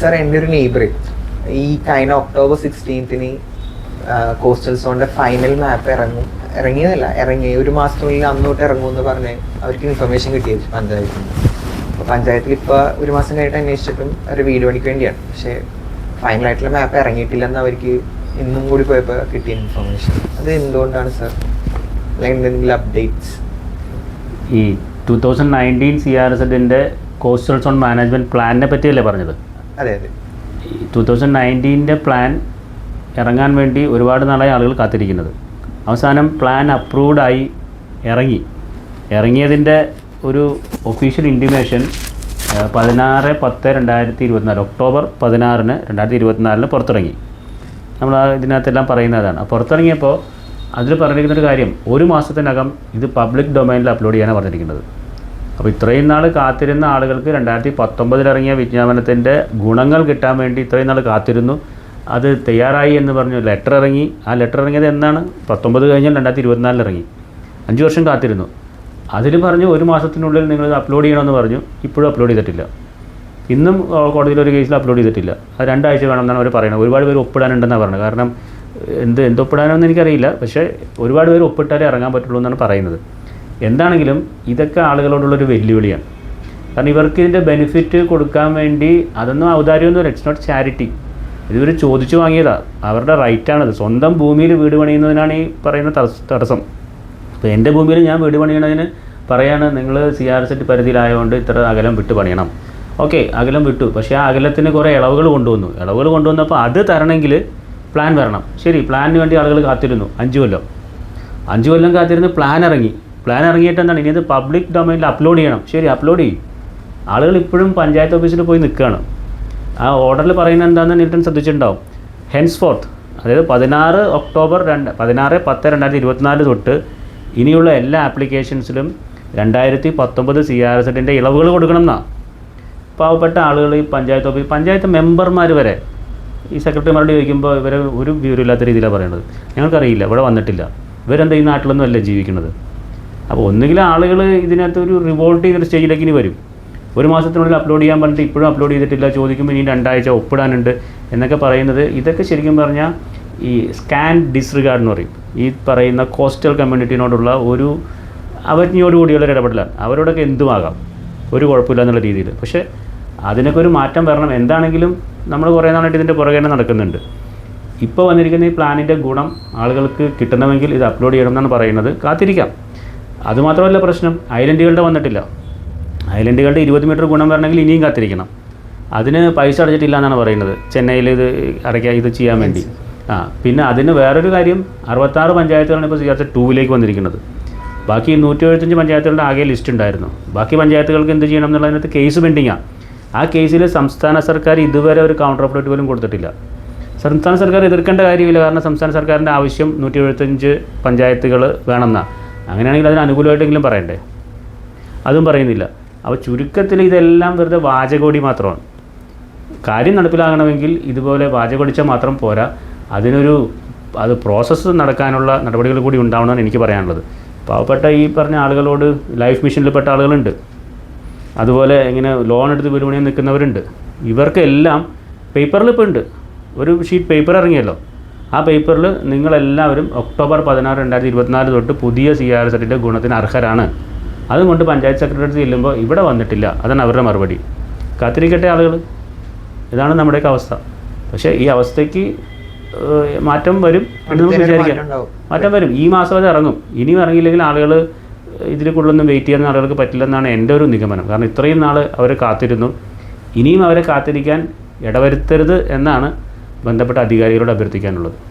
Sir എന്റെ ഒരു neighbour ഈ കഴിഞ്ഞ ഒക്ടോബർ സിക്സ്റ്റീൻത്തിന് കോസ്റ്റൽ സോണിന്റെ ഫൈനൽ മാപ്പ് ഇറങ്ങും. ഇറങ്ങിയതല്ല ഇറങ്ങി ഒരു മാസത്തിനുള്ളിൽ അന്നോട്ട് ഇറങ്ങും ഇറങ്ങുമെന്ന് പറഞ്ഞ് അവർക്ക് ഇൻഫർമേഷൻ കിട്ടിയത് പഞ്ചായത്തിൽ അപ്പോൾ പഞ്ചായത്തിൽ ഇപ്പോൾ ഒരു മാസം കഴിഞ്ഞിട്ട് അന്വേഷിച്ചിട്ടും ഒരു വീട് പണിക്ക് വേണ്ടിയാണ്. പക്ഷേ ഫൈനലായിട്ടുള്ള മാപ്പ് ഇറങ്ങിയിട്ടില്ലെന്ന് അവർക്ക് ഇന്നും കൂടി പോയപ്പോൾ കിട്ടിയ ഇൻഫർമേഷൻ അത് എന്തുകൊണ്ടാണ് സാർ? അല്ലെങ്കിൽ എന്തെങ്കിലും അപ്ഡേറ്റ്സ് ഈ two thousand nineteen C R S എഡിന്റെ കോസ്റ്റൽ സോൺ മാനേജ്മെന്റ് പ്ലാനിനെ പറ്റിയല്ലേ പറഞ്ഞത്? അതെ അതെ. ടു തൗസൻഡ് നയന്റീന്റെ പ്ലാൻ ഇറങ്ങാൻ വേണ്ടി ഒരുപാട് നാളായി ആളുകൾ കാത്തിരിക്കുന്നത്. അവസാനം പ്ലാൻ അപ്രൂവ്ഡായി ഇറങ്ങി. ഇറങ്ങിയതിന്റെ ഒരു ഒഫീഷ്യൽ ഇന്റിമേഷൻ പതിനാറ് പത്ത് രണ്ടായിരത്തി ഇരുപത്തിനാല് ഒക്ടോബർ പതിനാറിന് രണ്ടായിരത്തി ഇരുപത്തിനാലിന് പുറത്തിറങ്ങി. നമ്മൾ ഇതിനകത്തെല്ലാം പറയുന്നതാണ്. പുറത്തിറങ്ങിയപ്പോൾ അതിൽ പറഞ്ഞിരിക്കുന്ന ഒരു കാര്യം ഒരു മാസത്തിനകം ഇത് പബ്ലിക് ഡൊമൈനിൽ അപ്ലോഡ് ചെയ്യാനാണ് പറഞ്ഞിരിക്കുന്നത്. അപ്പോൾ ഇത്രയും നാൾ കാത്തിരുന്ന ആളുകൾക്ക് രണ്ടായിരത്തി പത്തൊമ്പതിൽ ഇറങ്ങിയ വിജ്ഞാപനത്തിന്റെ ഗുണങ്ങൾ കിട്ടാൻ വേണ്ടി ഇത്രയും നാൾ കാത്തിരുന്നു. അത് തയ്യാറായി എന്ന് പറഞ്ഞു ലെറ്റർ ഇറങ്ങി. ആ ലെറ്റർ ഇറങ്ങിയത് എന്നാണ്? പത്തൊമ്പത് കഴിഞ്ഞാൽ രണ്ടായിരത്തി ഇരുപത്തിനാലിൽ ഇറങ്ങി. അഞ്ച് വർഷം കാത്തിരുന്നു. അതിൽ പറഞ്ഞു ഒരു മാസത്തിനുള്ളിൽ നിങ്ങൾ അപ്ലോഡ് ചെയ്യണമെന്ന് പറഞ്ഞു. ഇപ്പോഴും അപ്ലോഡ് ചെയ്തിട്ടില്ല. ഇന്നും കോടതിയിൽ ഒരു കേസിൽ അപ്ലോഡ് ചെയ്തിട്ടില്ല. അത് രണ്ടാഴ്ച വേണമെന്നാണ് അവർ പറയുന്നത് ഒരുപാട് പേര് ഒപ്പിടാനുണ്ടെന്നാണ് പറയുന്നത് കാരണം എന്ത് എന്ത് ഒപ്പിടാനൊന്നും എനിക്കറിയില്ല. പക്ഷേ ഒരുപാട് പേര് ഒപ്പിട്ടാലേ ഇറങ്ങാൻ പറ്റുള്ളൂ എന്നാണ് പറയുന്നത്. എന്താണെങ്കിലും ഇതൊക്കെ ആളുകളോടുള്ളൊരു വെല്ലുവിളിയാണ്. കാരണം ഇവർക്ക് ഇതിന്റെ ബെനിഫിറ്റ് കൊടുക്കാൻ വേണ്ടി അതൊന്നും ഔദാര്യമൊന്നുമില്ല. ഇറ്റ്സ് നോട്ട് ചാരിറ്റി ഇതിവർ ചോദിച്ചു വാങ്ങിയതാണ് അവരുടെ റൈറ്റാണത് സ്വന്തം ഭൂമിയിൽ വീട് പണിയുന്നതിനാണ് ഈ പറയുന്ന തടസ്സ- അപ്പോൾ എന്റെ ഭൂമിയിൽ ഞാൻ വീട് പണിയണതിന് പറയാണ് നിങ്ങൾ സി ആർ എസ് പരിധിയിലായതുകൊണ്ട് ഇത്ര അകലം വിട്ട് പണിയണം. ഓക്കെ അകലം വിട്ടു. പക്ഷേ ആ അകലത്തിന് കുറേ ഇളവുകൾ കൊണ്ടുവന്നു. ഇളവുകൾ കൊണ്ടുവന്നപ്പോൾ അത് തരണമെങ്കിൽ പ്ലാൻ വരണം. ശരി പ്ലാനിന് വേണ്ടി ആളുകൾ കാത്തിരുന്നു. അഞ്ച് കൊല്ലം. അഞ്ച് കൊല്ലം കാത്തിരുന്ന് പ്ലാൻ ഇറങ്ങി. പ്ലാൻ ഇറങ്ങിയിട്ട് എന്താണ്? ഇനി ഇത് പബ്ലിക് ഡൊമൈനിൽ അപ്ലോഡ് ചെയ്യണം. ശരി അപ്ലോഡ് ചെയ്യും. ആളുകൾ ഇപ്പോഴും പഞ്ചായത്ത് ഓഫീസിൽ പോയി നിൽക്കുകയാണ് ആ ഓർഡറിൽ പറയുന്നത് എന്താണെന്ന് നീട്ടൻ ശ്രദ്ധിച്ചിട്ടുണ്ടാവും. ഹെൻസ് ഫോർത്ത് അതായത് പതിനാറ് ഒക്ടോബർ രണ്ട് പതിനാറ് പത്ത് രണ്ടായിരത്തി ഇരുപത്തിനാല് തൊട്ട് ഇനിയുള്ള എല്ലാ ആപ്ലിക്കേഷൻസിലും രണ്ടായിരത്തി പത്തൊമ്പത് സി ആർ എസ് എഡിന്റെ ഇളവുകൾ കൊടുക്കണം എന്നാണ് പാവപ്പെട്ട ആളുകൾ ഈ പഞ്ചായത്ത് ഓഫീസ് പഞ്ചായത്ത് മെമ്പർമാർ വരെ ഈ സെക്രട്ടറിമാരോട് ചോദിക്കുമ്പോൾ ഇവരെ ഒരു വിവരമില്ലാത്ത രീതിയിലാണ് പറയുന്നത് ഞങ്ങൾക്കറിയില്ല ഇവിടെ വന്നിട്ടില്ല. ഇവരെന്താ ഈ നാട്ടിലൊന്നും അല്ല ജീവിക്കുന്നത്? അപ്പോൾ ഒന്നുകിൽ ആളുകൾ ഇതിനകത്ത് ഒരു റിവോൾട്ട് ചെയ്തൊരു സ്റ്റേജിലേക്ക് ഇനി വരും. ഒരു മാസത്തിനുള്ളിൽ അപ്ലോഡ് ചെയ്യാൻ പറഞ്ഞിട്ട് ഇപ്പോഴും അപ്ലോഡ് ചെയ്തിട്ടില്ല ചോദിക്കുമ്പോൾ ഇനി രണ്ടാഴ്ച ഒപ്പിടാനുണ്ട് എന്നൊക്കെ പറയുന്നത്. ഇതൊക്കെ ശരിക്കും പറഞ്ഞാൽ ഈ സ്കാൻ ഡിസ്റിഗാർഡ് എന്ന് പറയും. ഈ പറയുന്ന കോസ്റ്റൽ കമ്മ്യൂണിറ്റിനോടുള്ള ഒരു അവജ്ഞയോടുകൂടിയുള്ള ഒരു ഇടപെടലാണ്. അവരോടൊക്കെ എന്തുമാകാം? ഒരു കുഴപ്പമില്ല എന്നുള്ള രീതിയിൽ. പക്ഷേ അതിനൊക്കെ ഒരു മാറ്റം വരണം. എന്താണെങ്കിലും നമ്മൾ കുറേ നാളായിട്ട് ഇതിന്റെ പുറകെ നടക്കുന്നുണ്ട്. ഇപ്പോൾ വന്നിരിക്കുന്ന ഈ പ്ലാനിന്റെ ഗുണം ആളുകൾക്ക് കിട്ടണമെങ്കിൽ ഇത് അപ്ലോഡ് ചെയ്യണം എന്നാണ് പറയുന്നത്. കാത്തിരിക്കാം. അതുമാത്രമല്ല പ്രശ്നം. ഐലൻഡുകളുടെ വന്നിട്ടില്ല. ഐലൻഡുകളുടെ ഇരുപത് മീറ്റർ ഗുണം വരണമെങ്കിൽ ഇനിയും കാത്തിരിക്കണം. അതിന് പൈസ അടച്ചിട്ടില്ല എന്നാണ് പറയുന്നത്. ചെന്നൈയിൽ ഇത് അടയ്ക്കാൻ ഇത് ചെയ്യാൻ വേണ്ടി. ആ പിന്നെ അതിന് വേറൊരു കാര്യം. അറുപത്താറ് പഞ്ചായത്തുകളാണ് ഇപ്പോൾ സി ആർ ടൂവിലേക്ക് വന്നിരിക്കുന്നത്. ബാക്കി നൂറ്റി എഴുപത്തഞ്ച് പഞ്ചായത്തുകളുടെ ആകെ ലിസ്റ്റ് ഉണ്ടായിരുന്നു. ബാക്കി പഞ്ചായത്തുകൾക്ക് എന്ത് ചെയ്യണം എന്നുള്ളതിനകത്ത് കേസ് പെൻഡിങ്ങാണ് ആ. കേസിൽ സംസ്ഥാന സർക്കാർ ഇതുവരെ ഒരു കൗണ്ടർ അപ്ഡേറ്റ് പോലും കൊടുത്തിട്ടില്ല. സംസ്ഥാന സർക്കാർ എതിർക്കേണ്ട കാര്യമില്ല. കാരണം സംസ്ഥാന സർക്കാരിന്റെ ആവശ്യം നൂറ്റി എഴുപത്തഞ്ച് പഞ്ചായത്തുകൾ വേണമെന്നാണ് അങ്ങനെയാണെങ്കിൽ അതിന് അനുകൂലമായിട്ടെങ്കിലും പറയണ്ടേ? അതും പറയുന്നില്ല. അപ്പോൾ ചുരുക്കത്തിൽ ഇതെല്ലാം വെറുതെ വാചകോടി മാത്രമാണ്. കാര്യം നടപ്പിലാകണമെങ്കിൽ ഇതുപോലെ വാചകൊടിച്ചാൽ മാത്രം പോരാ. അതിനൊരു അത് പ്രോസസ്സ് നടക്കാനുള്ള നടപടികൾ കൂടി ഉണ്ടാവണമെന്ന് എനിക്ക് പറയാനുള്ളത്. പാവപ്പെട്ട ഈ പറഞ്ഞ ആളുകളോട് ലൈഫ് മിഷനിൽപ്പെട്ട ആളുകളുണ്ട്. അതുപോലെ ഇങ്ങനെ ലോൺ എടുത്ത് വീട് പണിയാൻ നിൽക്കുന്നവരുണ്ട്. ഇവർക്കെല്ലാം പേപ്പറിൽ ഇപ്പോൾ ഉണ്ട്. ഒരു ഷീറ്റ് പേപ്പർ ഇറങ്ങിയല്ലോ. ആ പേപ്പറിൽ നിങ്ങളെല്ലാവരും ഒക്ടോബർ പതിനാറ് രണ്ടായിരത്തി ഇരുപത്തിനാല് തൊട്ട് പുതിയ സി ആർ സെറ്റിന്റെ ഗുണത്തിന് അർഹരാണ്. അതുകൊണ്ട് പഞ്ചായത്ത് സെക്രട്ടറി ചെല്ലുമ്പോൾ ഇവിടെ വന്നിട്ടില്ല. അതാണ് അവരുടെ മറുപടി. കാത്തിരിക്കട്ടെ ആളുകൾ ഇതാണ് നമ്മുടെയൊക്കെ അവസ്ഥ. പക്ഷേ ഈ അവസ്ഥയ്ക്ക് മാറ്റം വരും എന്ന് നമുക്ക് വിചാരിക്കാം. മാറ്റം മാറ്റം വരും. ഈ മാസം അത് ഇറങ്ങും. ഇനിയും ഇറങ്ങിയില്ലെങ്കിൽ ആളുകൾ ഇതിൽ കൂടുതലൊന്നും വെയിറ്റ് ചെയ്യാൻ ആളുകൾക്ക് പറ്റില്ലെന്നാണ് എന്റെ ഒരു നിഗമനം. കാരണം ഇത്രയും നാൾ അവർ കാത്തിരുന്നു. ഇനിയും അവരെ കാത്തിരിക്കാൻ ഇടവരുത്തരുത് എന്നാണ് ബന്ധപ്പെട്ട അധികാരികളോട് അഭ്യർത്ഥിക്കാനുള്ളത്.